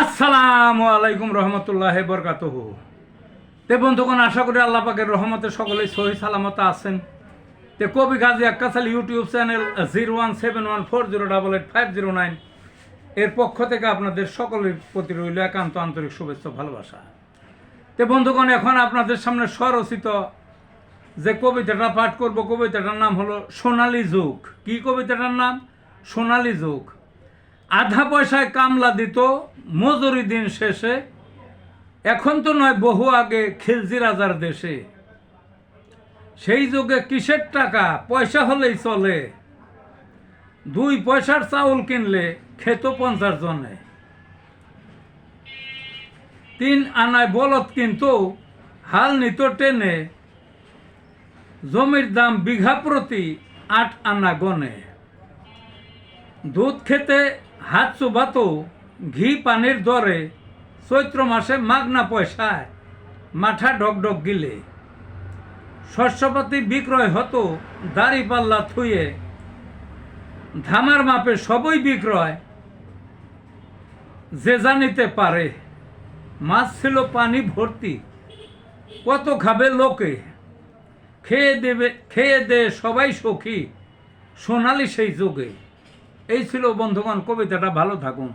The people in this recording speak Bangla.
আসসালামু আলাইকুম রহমতুল্লাহ বরকাত তে বন্ধুগণ, আশা করি আল্লাহ পাকের রহমতে সকলেই সহি সালামত আছেন। তে কবি Gazi আক্কাসাল YouTube channel zero one seven one four zero double eight five zero nine এর পক্ষ থেকে আপনাদের সকলের প্রতি রইল একান্ত আন্তরিক শুভেচ্ছা ভালোবাসা। তে বন্ধুগণ, এখন আপনাদের সামনে স্বরচিত যে কবিতাটা পাঠ করব, কবিতাটার নাম হলো সোনালি যুগ। কি কবিতাটার নাম? সোনালি যুগ। আধা পয়সায় কামলা দিত, মজুরি দিন শেষে। এখন তো নয়, বহু আগে খিলজি রাজার দেশে। সেই যুগে কিসের টাকা? পয়সা হলেই চলে। দুই পয়সার চাউল কিনলে খেত পঞ্চাশ জনে। তিন আনায় বলদ কিন্তু, হাল নিত টেনে। জমির দাম বিঘা প্রতি আট আনা গনে। দুধ খেতে হাত চুবাতো ঘি পানির দরে চৈত্র মাসে মাগনা পয়সায় মাঠা ডগডগ গিলে। শস্যপাতি বিক্রয় হতো দাড়ি পাল্লা থুয়ে। ধামার মাপে সবই বিক্রয়, যে জানিতে পারে। মাছ ছিল পানি ভর্তি, কত খাবে লোকে? খেয়ে দেবে, খেয়ে দে সবাই সখী, সোনালি সেই যুগে। এই ছিল বন্ধুগণ কবিতাটা ভালো থাকুন